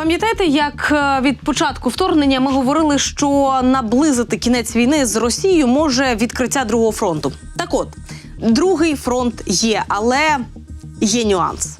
Пам'ятаєте, як е, від початку вторгнення ми говорили, що наблизити кінець війни з Росією може відкриття другого фронту? Так от, другий фронт є, але є нюанс.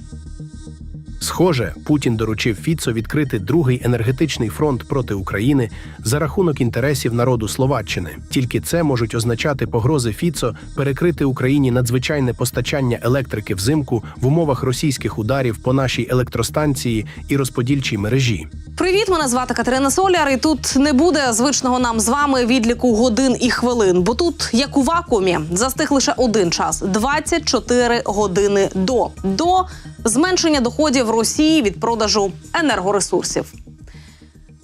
Схоже, Путін доручив Фіцо відкрити другий енергетичний фронт проти України за рахунок інтересів народу Словаччини. Тільки це можуть означати погрози Фіцо перекрити Україні надзвичайне постачання електрики взимку в умовах російських ударів по нашій електростанції і розподільчій мережі. Привіт, мене звати Катерина Соляр, і тут не буде звичного нам з вами відліку годин і хвилин, бо тут, як у вакуумі, застиг лише один час 24 години до, до зменшення доходів Росії від продажу енергоресурсів.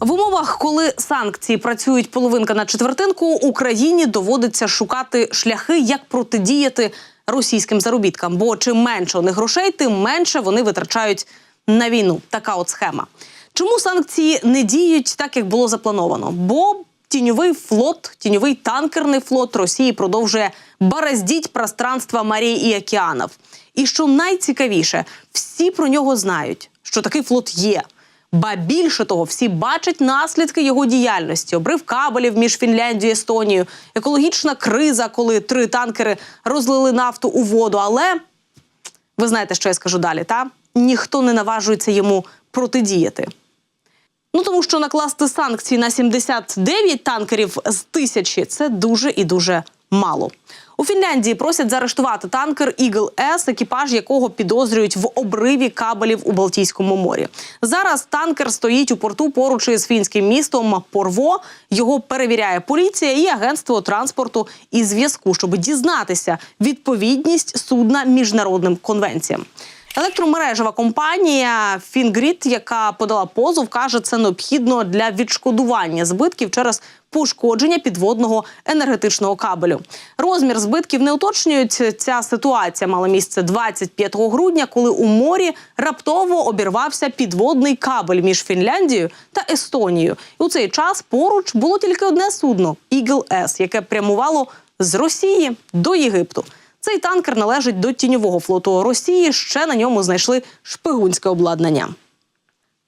В умовах, коли санкції працюють половинка на четвертинку, Україні доводиться шукати шляхи, як протидіяти російським заробіткам. Бо чим менше у них грошей, тим менше вони витрачають на війну. Така от схема. Чому санкції не діють так, як було заплановано? Бо тіньовий флот, тіньовий танкерний флот Росії продовжує бороздіть пространства морей і океанів. І що найцікавіше, всі про нього знають, що такий флот є. Ба більше того, всі бачать наслідки його діяльності: обрив кабелів між Фінляндією і Естонією, екологічна криза, коли три танкери розлили нафту у воду. Але ви знаєте, що я скажу далі, та ніхто не наважується йому протидіяти. Ну тому що накласти санкції на 79 танкерів з тисячі це дуже і дуже мало. У Фінляндії просять заарештувати танкер Eagle S, екіпаж якого підозрюють в обриві кабелів у Балтійському морі. Зараз танкер стоїть у порту поруч із фінським містом Порво. Його перевіряє поліція і агентство транспорту і зв'язку, щоб дізнатися відповідність судна міжнародним конвенціям. Електромережева компанія Фінгрід, яка подала позов, каже, це необхідно для відшкодування збитків через пошкодження підводного енергетичного кабелю. Розмір збитків не уточнюють. Ця ситуація мала місце 25 грудня, коли у морі раптово обірвався підводний кабель між Фінляндією та Естонією. І у цей час поруч було тільки одне судно Eagle S, яке прямувало з Росії до Єгипту. Цей танкер належить до тіньового флоту Росії. Ще на ньому знайшли шпигунське обладнання.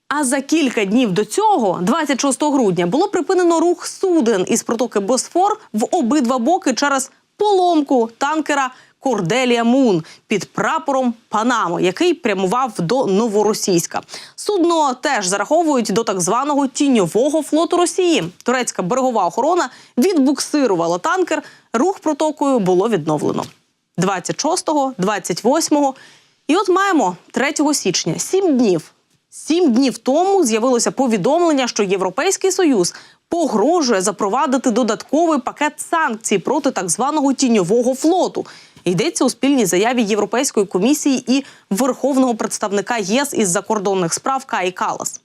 А за кілька днів до цього, 26 грудня, було припинено рух суден із протоки Босфор в обидва боки через поломку танкера Корделія Мун під прапором Панамо, який прямував до Новоросійська. Судно теж зараховують до так званого тіньового флоту Росії. Турецька берегова охорона відбуксирувала танкер. Рух протокою було відновлено. 26-го, 28-го. І от маємо 3 січня, сім днів. Сім днів тому з'явилося повідомлення, що Європейський Союз погрожує запровадити додатковий пакет санкцій проти так званого тіньового флоту. Йдеться у спільній заяві Європейської комісії і верховного представника ЄС із закордонних справ Каї Калас.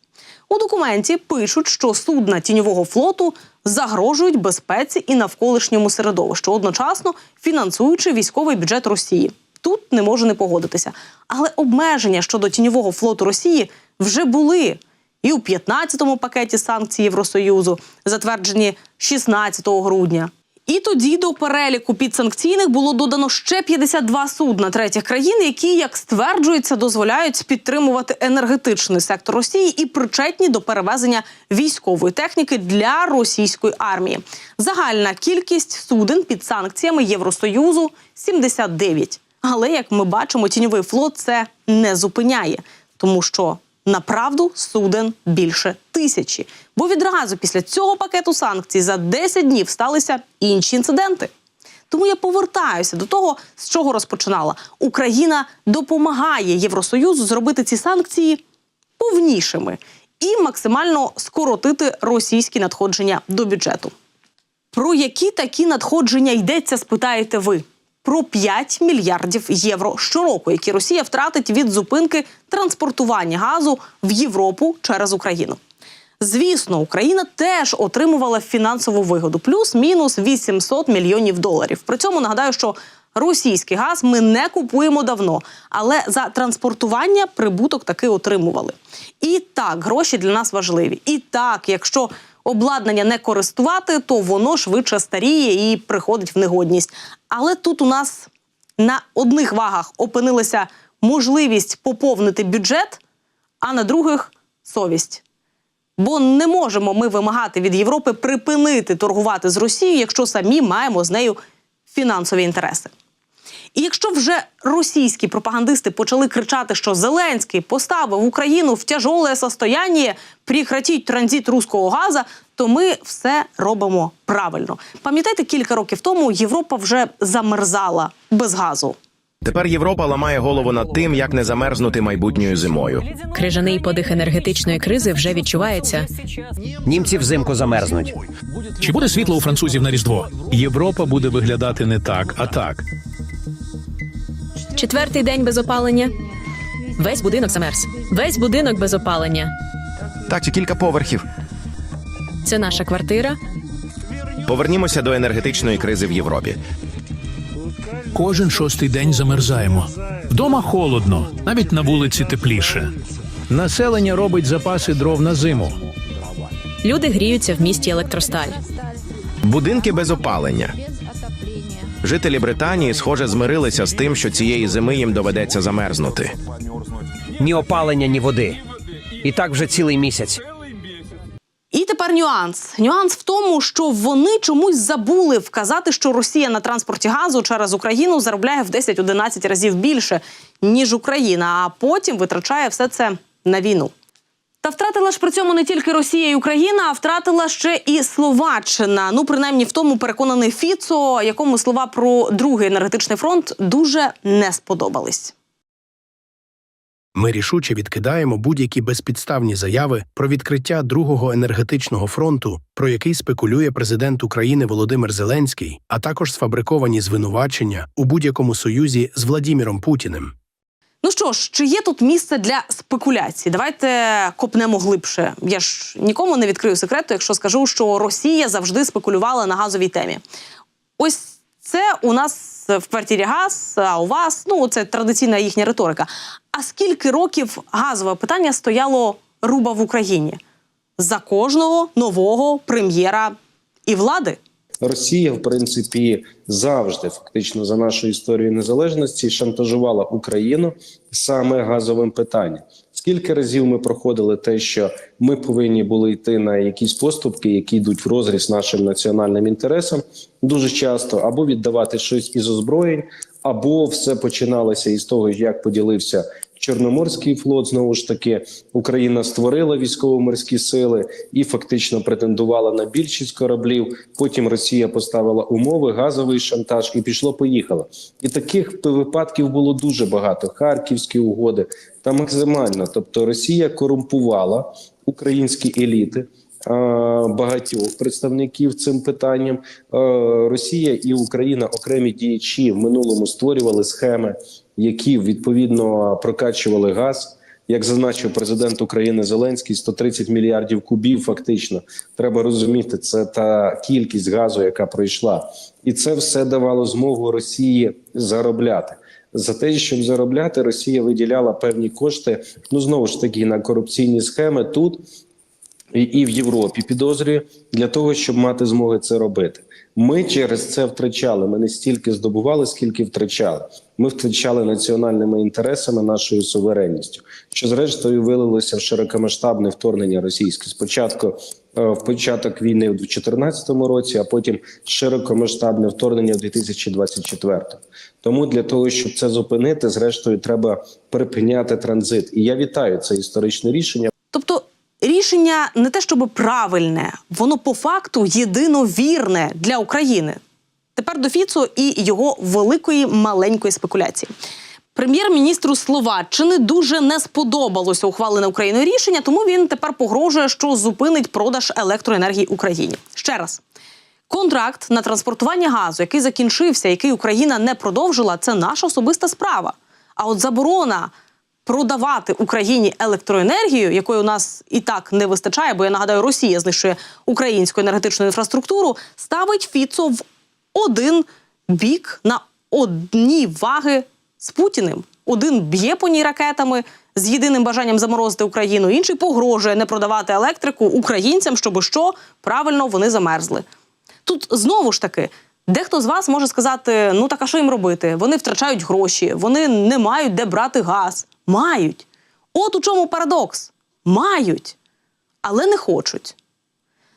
У документі пишуть, що судна тіньового флоту загрожують безпеці і навколишньому середовищу, одночасно фінансуючи військовий бюджет Росії. Тут не можу не погодитися. Але обмеження щодо тіньового флоту Росії вже були. І у 15-му пакеті санкцій Євросоюзу, затверджені 16 грудня. І тоді до переліку підсанкційних було додано ще 52 судна третіх країн, які, як стверджується, дозволяють підтримувати енергетичний сектор Росії і причетні до перевезення військової техніки для російської армії. Загальна кількість суден під санкціями Євросоюзу 79. Але як ми бачимо, тіньовий флот це не зупиняє, тому що направду суден більше тисячі. Бо відразу після цього пакету санкцій за 10 днів сталися інші інциденти. Тому я повертаюся до того, з чого розпочинала. Україна допомагає Євросоюзу зробити ці санкції повнішими і максимально скоротити російські надходження до бюджету. Про які такі надходження йдеться, спитаєте ви? Про 5 мільярдів євро щороку, які Росія втратить від зупинки транспортування газу в Європу через Україну. Звісно, Україна теж отримувала фінансову вигоду, плюс-мінус 800 мільйонів доларів. При цьому нагадаю, що російський газ ми не купуємо давно, але за транспортування прибуток таки отримували. І так, гроші для нас важливі. І так, якщо обладнання не користувати, то воно швидше старіє і приходить в негодність. Але тут у нас на одних вагах опинилася можливість поповнити бюджет, а на других совість. Бо не можемо ми вимагати від Європи припинити торгувати з Росією, якщо самі маємо з нею фінансові інтереси. І якщо вже російські пропагандисти почали кричати, що Зеленський поставив Україну в тяжоле состояние, прекратіть транзит руського газа, то ми все робимо правильно. Пам'ятаєте, кілька років тому Європа вже замерзала без газу. Тепер Європа ламає голову над тим, як не замерзнути майбутньою зимою. Крижаний подих енергетичної кризи вже відчувається. Німці взимку замерзнуть. Чи буде світло у французів на Різдво? Європа буде виглядати не так, а так. Четвертий день без опалення. Весь будинок замерз. Весь будинок без опалення. Так, чи кілька поверхів. Це наша квартира. Повернімося до енергетичної кризи в Європі. Кожен шостий день замерзаємо. Вдома холодно, навіть на вулиці тепліше. Населення робить запаси дров на зиму. Люди гріються в місті електросталь. Будинки без опалення. Жителі Британії, схоже, змирилися з тим, що цієї зими їм доведеться замерзнути. Ні опалення, ні води. І так вже цілий місяць. І тепер нюанс. Нюанс в тому, що вони чомусь забули вказати, що Росія на транспорті газу через Україну заробляє в 10-11 разів більше, ніж Україна, а потім витрачає все це на війну. Та втратила ж при цьому не тільки Росія і Україна, а втратила ще і Словаччина. Ну, принаймні, в тому переконаний Фіцо, якому слова про другий енергетичний фронт дуже не сподобались. Ми рішуче відкидаємо будь-які безпідставні заяви про відкриття другого енергетичного фронту, про який спекулює президент України Володимир Зеленський, а також сфабриковані звинувачення у будь-якому союзі з Владіміром Путіним. Ну що ж, чи є тут місце для спекуляцій? Давайте копнемо глибше. Я ж нікому не відкрию секрету, якщо скажу, що Росія завжди спекулювала на газовій темі. Ось це у нас в квартирі газ, а у вас ну це традиційна їхня риторика. А скільки років газове питання стояло руба в Україні за кожного нового прем'єра і влади? Росія, в принципі, завжди, фактично, за нашою історією незалежності, шантажувала Україну саме газовим питанням. Скільки разів ми проходили те, що ми повинні були йти на якісь поступки, які йдуть в розріз нашим національним інтересам, дуже часто або віддавати щось із озброєнь, або все починалося із того, як поділився Чорноморський флот. Знову ж таки, Україна створила військово-морські сили і фактично претендувала на більшість кораблів. Потім Росія поставила умови, газовий шантаж, і пішло. Поїхало. І таких випадків було дуже багато. Харківські угоди та максимально. Тобто, Росія корумпувала українські еліти. Багатьох представників цим питанням Росія і Україна окремі діячі в минулому створювали схеми, які відповідно прокачували газ. Як зазначив президент України Зеленський, 130 мільярдів кубів. Фактично, треба розуміти, це та кількість газу, яка пройшла, і це все давало змогу Росії заробляти. За те, щоб заробляти, Росія виділяла певні кошти. Ну знову ж таки на корупційні схеми тут і- в Європі підозрюю для того, щоб мати змоги це робити. Ми через це втрачали. Ми не стільки здобували, скільки втрачали. Ми втрачали національними інтересами, нашою суверенністю, що зрештою вилилося в широкомасштабне вторгнення російське. Спочатку е, в початок війни в 2014 році, а потім широкомасштабне вторгнення в 2024. Тому для того, щоб це зупинити, зрештою треба припиняти транзит. І я вітаю це історичне рішення. Тобто рішення не те, щоб правильне, воно по факту єдиновірне для України. Тепер до Фіцо і його великої маленької спекуляції. Прем'єр-міністру Словаччини дуже не сподобалося ухвалене Україною рішення, тому він тепер погрожує, що зупинить продаж електроенергії Україні. Ще раз. Контракт на транспортування газу, який закінчився, який Україна не продовжила, це наша особиста справа. А от заборона продавати Україні електроенергію, якої у нас і так не вистачає, бо я нагадаю, Росія знищує українську енергетичну інфраструктуру, ставить Фіцо в один бік на одні ваги з Путіним. Один б'є по ній ракетами з єдиним бажанням заморозити Україну, інший погрожує не продавати електрику українцям, щоб що правильно вони замерзли. Тут знову ж таки. Дехто з вас може сказати: ну так а що їм робити? Вони втрачають гроші, вони не мають де брати газ. Мають. От у чому парадокс. Мають. але не хочуть.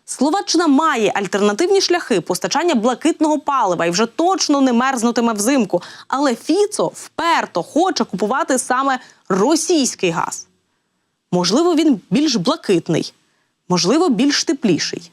Словаччина має альтернативні шляхи постачання блакитного палива і вже точно не мерзнутиме взимку. Але Фіцо вперто хоче купувати саме російський газ. Можливо, він більш блакитний, можливо, більш тепліший.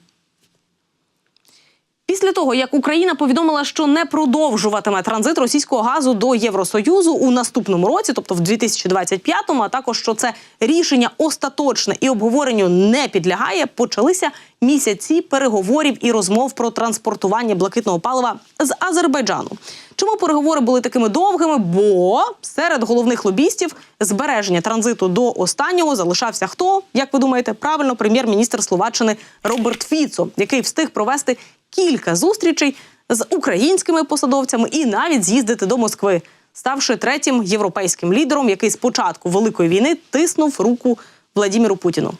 Після того, як Україна повідомила, що не продовжуватиме транзит російського газу до Євросоюзу у наступному році, тобто в 2025-му, а також що це рішення остаточне і обговоренню не підлягає, почалися місяці переговорів і розмов про транспортування блакитного палива з Азербайджану. Чому переговори були такими довгими? Бо серед головних лобістів збереження транзиту до останнього залишався хто? Як ви думаєте, правильно прем'єр-міністр Словаччини Роберт Фіцо, який встиг провести кілька зустрічей з українськими посадовцями і навіть з'їздити до Москви, ставши третім європейським лідером, який з початку великої війни тиснув руку Владіміру Путіну.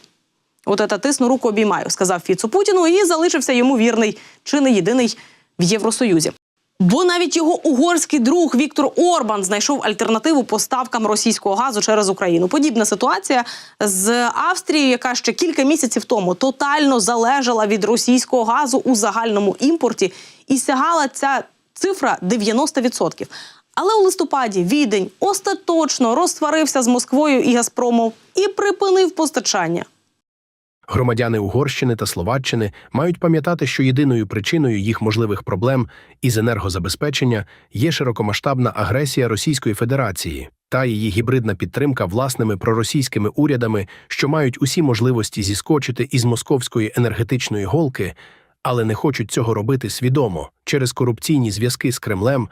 От це тисну руку обіймаю, сказав Фіцу Путіну, і залишився йому вірний чи не єдиний в Євросоюзі. Бо навіть його угорський друг Віктор Орбан знайшов альтернативу поставкам російського газу через Україну. Подібна ситуація з Австрією, яка ще кілька місяців тому тотально залежала від російського газу у загальному імпорті, і сягала ця цифра 90%. Але у листопаді відень остаточно розсварився з Москвою і Газпромом і припинив постачання. Громадяни Угорщини та Словаччини мають пам'ятати, що єдиною причиною їх можливих проблем із енергозабезпечення є широкомасштабна агресія Російської Федерації та її гібридна підтримка власними проросійськими урядами, що мають усі можливості зіскочити із московської енергетичної голки, але не хочуть цього робити свідомо через корупційні зв'язки з Кремлем,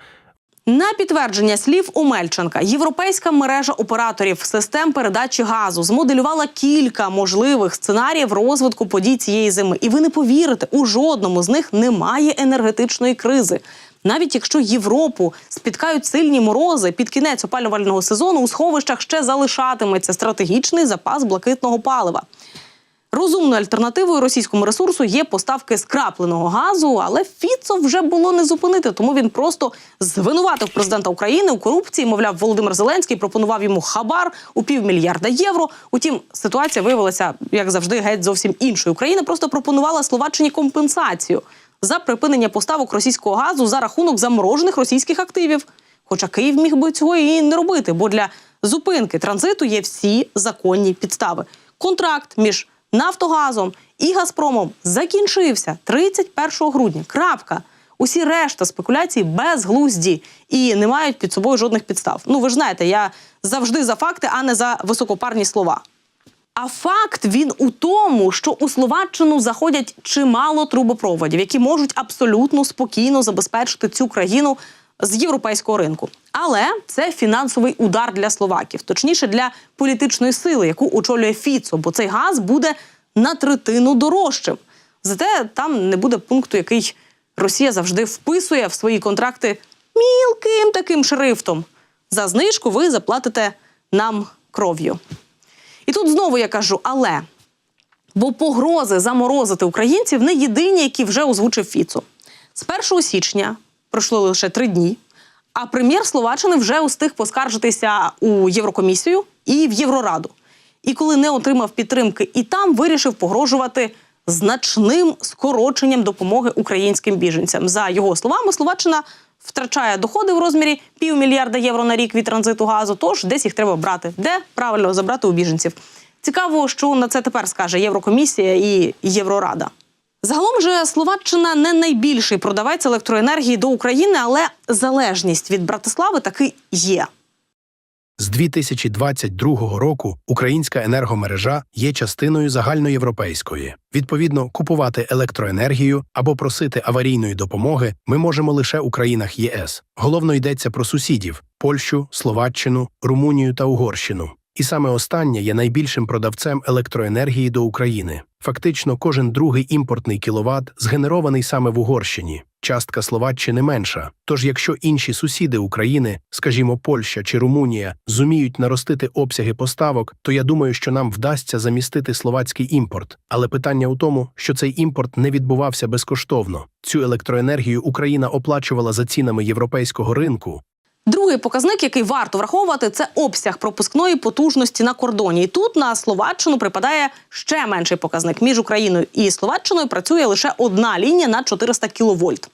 На підтвердження слів Омельченка, європейська мережа операторів систем передачі газу змоделювала кілька можливих сценаріїв розвитку подій цієї зими. І ви не повірите, у жодному з них немає енергетичної кризи. Навіть якщо Європу спіткають сильні морози під кінець опалювального сезону, у сховищах ще залишатиметься стратегічний запас блакитного палива. Розумною альтернативою російському ресурсу є поставки скрапленого газу, але Фіцо вже було не зупинити, тому він просто звинуватив президента України у корупції. Мовляв, Володимир Зеленський пропонував йому хабар у півмільярда євро. Утім, ситуація виявилася, як завжди, геть зовсім іншою. Україна просто пропонувала Словаччині компенсацію за припинення поставок російського газу за рахунок заморожених російських активів. Хоча Київ міг би цього і не робити, бо для зупинки транзиту є всі законні підстави. Контракт між Нафтогазом і Газпромом закінчився 31 грудня. Крапка. Усі решта спекуляцій безглузді і не мають під собою жодних підстав. Ну ви ж знаєте, я завжди за факти, а не за високопарні слова. А факт він у тому, що у Словаччину заходять чимало трубопроводів, які можуть абсолютно спокійно забезпечити цю країну з європейського ринку. Але це фінансовий удар для словаків, точніше для політичної сили, яку очолює Фіцо, бо цей газ буде на третину дорожчим. Зате там не буде пункту, який Росія завжди вписує в свої контракти мілким таким шрифтом. За знижку ви заплатите нам кров'ю. І тут знову я кажу, але бо погрози заморозити українців не єдині, які вже озвучив Фіцо. З 1 січня пройшло лише три дні. А прем'єр Словаччини вже устиг поскаржитися у Єврокомісію і в Єврораду. І коли не отримав підтримки, і там вирішив погрожувати значним скороченням допомоги українським біженцям. За його словами, Словаччина втрачає доходи в розмірі півмільярда євро на рік від транзиту газу. Тож десь їх треба брати. Де правильно забрати у біженців? Цікаво, що на це тепер скаже Єврокомісія і Єврорада. Загалом же Словаччина не найбільший продавець електроенергії до України, але залежність від Братислави таки є. З 2022 року українська енергомережа є частиною загальноєвропейської. Відповідно, купувати електроенергію або просити аварійної допомоги ми можемо лише у країнах ЄС. Головно йдеться про сусідів: Польщу, Словаччину, Румунію та Угорщину. І саме останнє є найбільшим продавцем електроенергії до України. Фактично, кожен другий імпортний кіловат згенерований саме в Угорщині. Частка Словаччини менша. Тож, якщо інші сусіди України, скажімо, Польща чи Румунія, зуміють наростити обсяги поставок, то я думаю, що нам вдасться замістити словацький імпорт. Але питання у тому, що цей імпорт не відбувався безкоштовно. Цю електроенергію Україна оплачувала за цінами європейського ринку. Другий показник, який варто враховувати, це обсяг пропускної потужності на кордоні. І тут на Словаччину припадає ще менший показник. Між Україною і Словаччиною працює лише одна лінія на 400 кВт.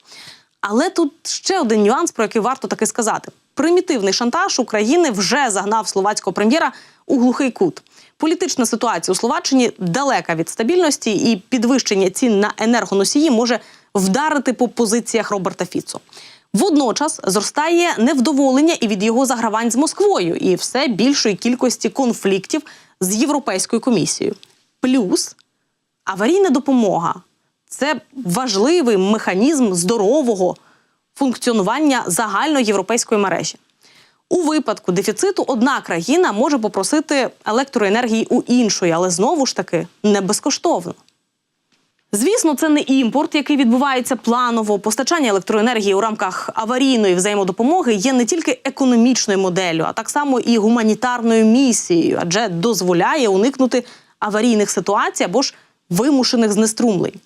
Але тут ще один нюанс, про який варто таки сказати: примітивний шантаж України вже загнав словацького прем'єра у глухий кут. Політична ситуація у Словаччині далека від стабільності, і підвищення цін на енергоносії може вдарити по позиціях Роберта Фіцо. Водночас зростає невдоволення і від його загравань з Москвою, і все більшої кількості конфліктів з Європейською комісією. Плюс аварійна допомога це важливий механізм здорового функціонування загальноєвропейської мережі. У випадку дефіциту одна країна може попросити електроенергії у іншої, але знову ж таки не безкоштовно. Звісно, це не імпорт, який відбувається планово. Постачання електроенергії у рамках аварійної взаємодопомоги є не тільки економічною моделлю, а так само і гуманітарною місією, адже дозволяє уникнути аварійних ситуацій або ж вимушених знеструмлень.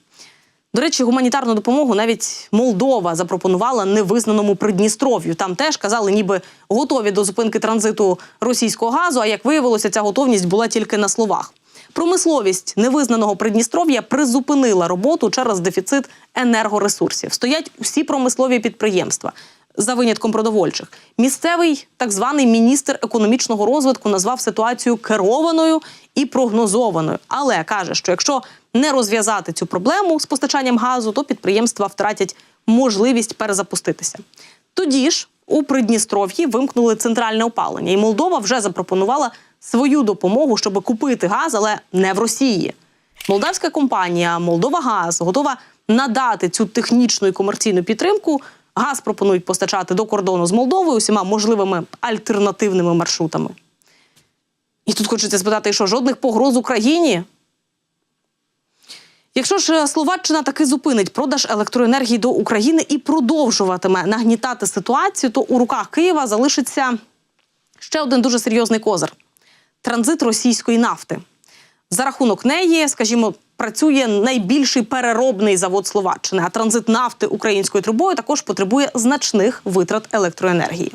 До речі, гуманітарну допомогу навіть Молдова запропонувала невизнаному Придністров'ю. Там теж казали, ніби готові до зупинки транзиту російського газу. А як виявилося, ця готовність була тільки на словах. Промисловість невизнаного Придністров'я призупинила роботу через дефіцит енергоресурсів. Стоять усі промислові підприємства. За винятком продовольчих місцевий так званий міністр економічного розвитку назвав ситуацію керованою і прогнозованою, але каже, що якщо не розв'язати цю проблему з постачанням газу, то підприємства втратять можливість перезапуститися. Тоді ж у Придністров'ї вимкнули центральне опалення, і Молдова вже запропонувала свою допомогу, щоб купити газ, але не в Росії. Молдавська компанія Молдова Газ готова надати цю технічну і комерційну підтримку. Газ пропонують постачати до кордону з Молдовою усіма можливими альтернативними маршрутами. І тут хочеться спитати, що жодних погроз Україні? Якщо ж Словаччина таки зупинить продаж електроенергії до України і продовжуватиме нагнітати ситуацію, то у руках Києва залишиться ще один дуже серйозний козир транзит російської нафти. За рахунок неї, скажімо, працює найбільший переробний завод Словаччини, а транзит нафти українською трубою також потребує значних витрат електроенергії.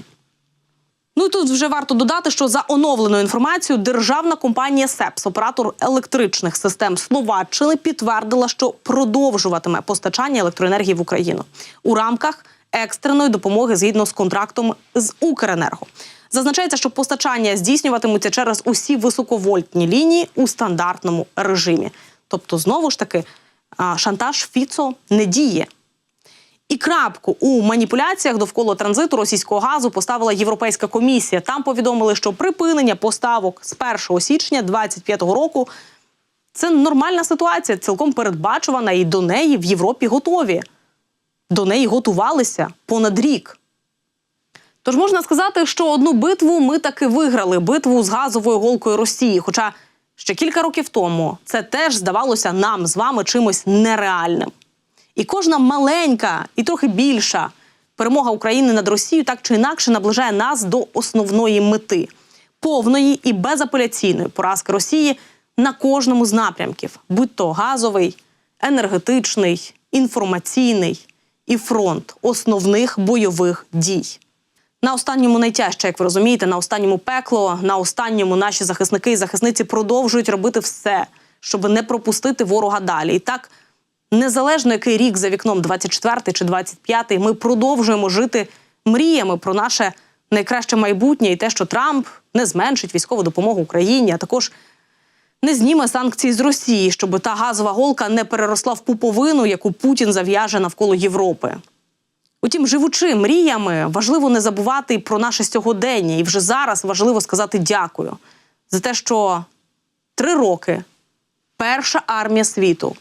Ну і тут вже варто додати, що за оновленою інформацією державна компанія СЕПС, оператор електричних систем Словаччини, підтвердила, що продовжуватиме постачання електроенергії в Україну у рамках екстреної допомоги згідно з контрактом з Укренерго. Зазначається, що постачання здійснюватимуться через усі високовольтні лінії у стандартному режимі. Тобто, знову ж таки, шантаж Фіцо не діє. І крапку у маніпуляціях довкола транзиту російського газу поставила Європейська комісія. Там повідомили, що припинення поставок з 1 січня 2025 року це нормальна ситуація, цілком передбачувана, і до неї в Європі готові. До неї готувалися понад рік. Тож можна сказати, що одну битву ми таки виграли битву з газовою голкою Росії. Хоча ще кілька років тому це теж здавалося нам з вами чимось нереальним. І кожна маленька і трохи більша перемога України над Росією так чи інакше наближає нас до основної мети повної і безапеляційної поразки Росії на кожному з напрямків, будь то газовий, енергетичний, інформаційний і фронт основних бойових дій. На останньому найтяжче, як ви розумієте, на останньому пекло, на останньому наші захисники і захисниці продовжують робити все, щоб не пропустити ворога далі. І так, незалежно який рік за вікном, 24 чи 25, ми продовжуємо жити мріями про наше найкраще майбутнє і те, що Трамп не зменшить військову допомогу Україні, а також не зніме санкції з Росії, щоб та газова голка не переросла в пуповину, яку Путін зав'яже навколо Європи. Утім, живучи мріями, важливо не забувати про наше сьогодення. І вже зараз важливо сказати дякую за те, що три роки перша армія світу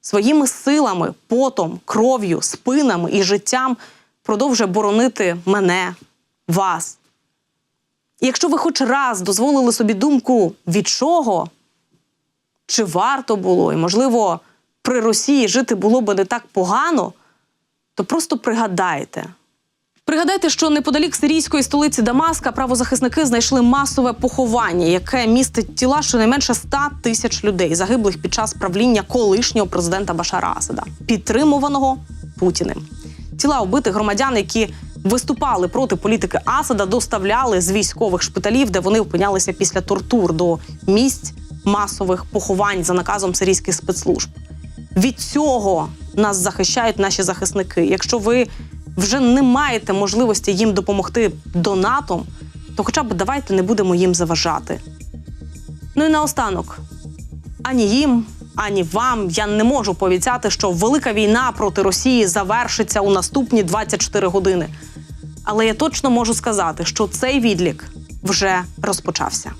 своїми силами, потом, кров'ю, спинами і життям продовжує боронити мене, вас. І якщо ви хоч раз дозволили собі думку, від чого, чи варто було, і, можливо, при Росії жити було би не так погано, то просто пригадайте. Пригадайте, що неподалік сирійської столиці Дамаска правозахисники знайшли масове поховання, яке містить тіла щонайменше 100 тисяч людей, загиблих під час правління колишнього президента Башара Асада, підтримуваного Путіним. Тіла убитих громадян, які виступали проти політики Асада, доставляли з військових шпиталів, де вони опинялися після тортур до місць масових поховань за наказом сирійських спецслужб. Від цього нас захищають наші захисники. Якщо ви вже не маєте можливості їм допомогти донатом, то хоча б давайте не будемо їм заважати. Ну і наостанок, ані їм, ані вам я не можу пообіцяти, що велика війна проти Росії завершиться у наступні 24 години. Але я точно можу сказати, що цей відлік вже розпочався.